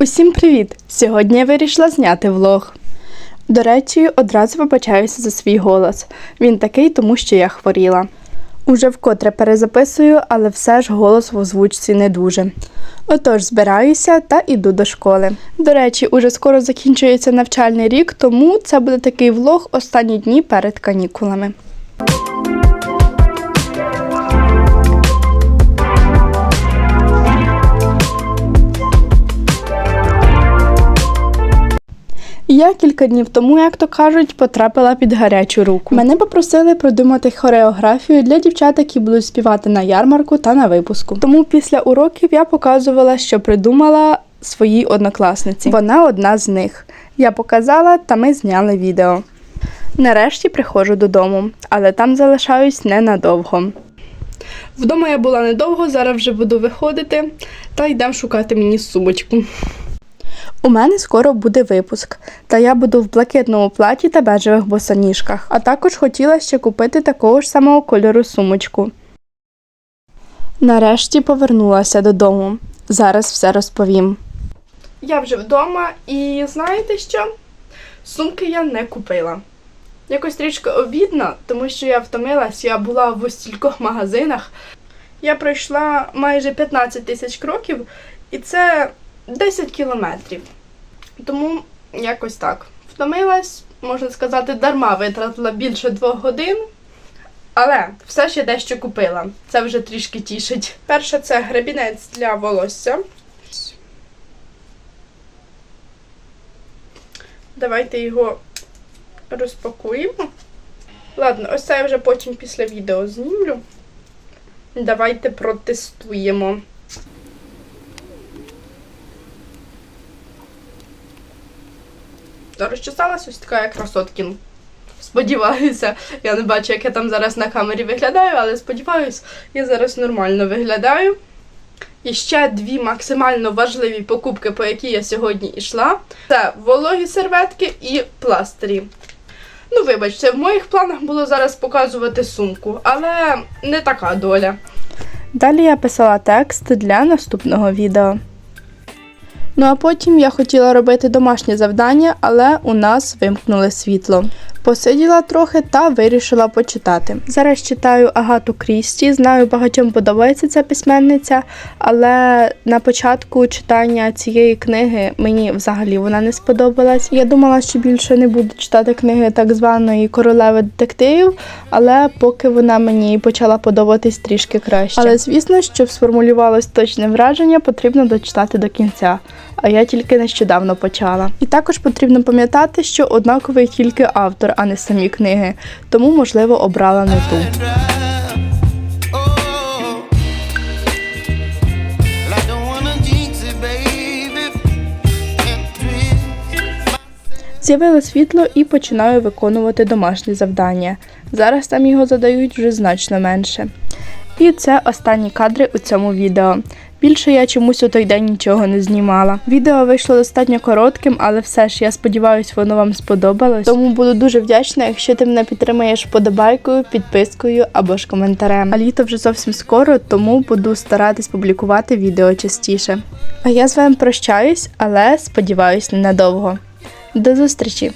Усім привіт! Сьогодні я вирішила зняти влог. До речі, одразу вибачаюся за свій голос. Він такий, тому що я хворіла. Уже вкотре перезаписую, але все ж голос в озвучці не дуже. Отож, збираюся та іду до школи. До речі, уже скоро закінчується навчальний рік, тому це буде такий влог останні дні перед канікулами. Я кілька днів тому, як то кажуть, потрапила під гарячу руку. Мене попросили продумати хореографію для дівчат, які будуть співати на ярмарку та на випуску. Тому після уроків я показувала, що придумала своїй однокласниці. Вона одна з них. Я показала, та ми зняли відео. Нарешті приходжу додому, але там залишаюсь ненадовго. Вдома я була недовго, зараз вже буду виходити та йдемо шукати мені сумочку. У мене скоро буде випуск, та я буду в блакитному платі та бежевих босоніжках. А також хотіла ще купити такого ж самого кольору сумочку. Нарешті повернулася додому. Зараз все розповім. Я вже вдома і знаєте що? Сумки я не купила. Якось трішки обідно, тому що я втомилась, я була в стількох магазинах. Я пройшла майже 15 тисяч кроків, і це 10 кілометрів. Тому якось так. Втомилась, можна сказати, дарма витратила більше двох годин. Але все ще дещо купила. Це вже трішки тішить. Перше це гребінець для волосся. Давайте його розпакуємо. Ладно, ось це я вже потім після відео знімлю. Давайте протестуємо. Розчесалась ось така як красоткін. Сподіваюся, я не бачу, як я там зараз на камері виглядаю, але сподіваюся, я зараз нормально виглядаю. І ще дві максимально важливі покупки, по які я сьогодні йшла. Це вологі серветки і пластирі. Ну, вибачте, в моїх планах було зараз показувати сумку, але не така доля. Далі я писала текст для наступного відео. Ну а потім я хотіла робити домашнє завдання, але у нас вимкнули світло. Посиділа трохи та вирішила почитати. Зараз читаю Агату Крісті. Знаю, багатьом подобається ця письменниця, але на початку читання цієї книги мені взагалі вона не сподобалась. Я думала, що більше не буду читати книги так званої королеви детективів, але поки вона мені почала подобатись трішки краще. Але звісно, щоб сформулювалось точне враження, потрібно дочитати до кінця. А я тільки нещодавно почала. І також потрібно пам'ятати, що однаковий тільки автор, а не самі книги, тому, можливо, обрала не ту. З'явило світло і починаю виконувати домашнє завдання. Зараз там його задають вже значно менше. І це останні кадри у цьому відео. Більше я чомусь у той день нічого не знімала. Відео вийшло достатньо коротким, але все ж я сподіваюся, воно вам сподобалось. Тому буду дуже вдячна, якщо ти мене підтримаєш вподобайкою, підпискою або ж коментарем. А літо вже зовсім скоро, тому буду старатись публікувати відео частіше. А я з вами прощаюсь, але сподіваюсь, ненадовго. До зустрічі!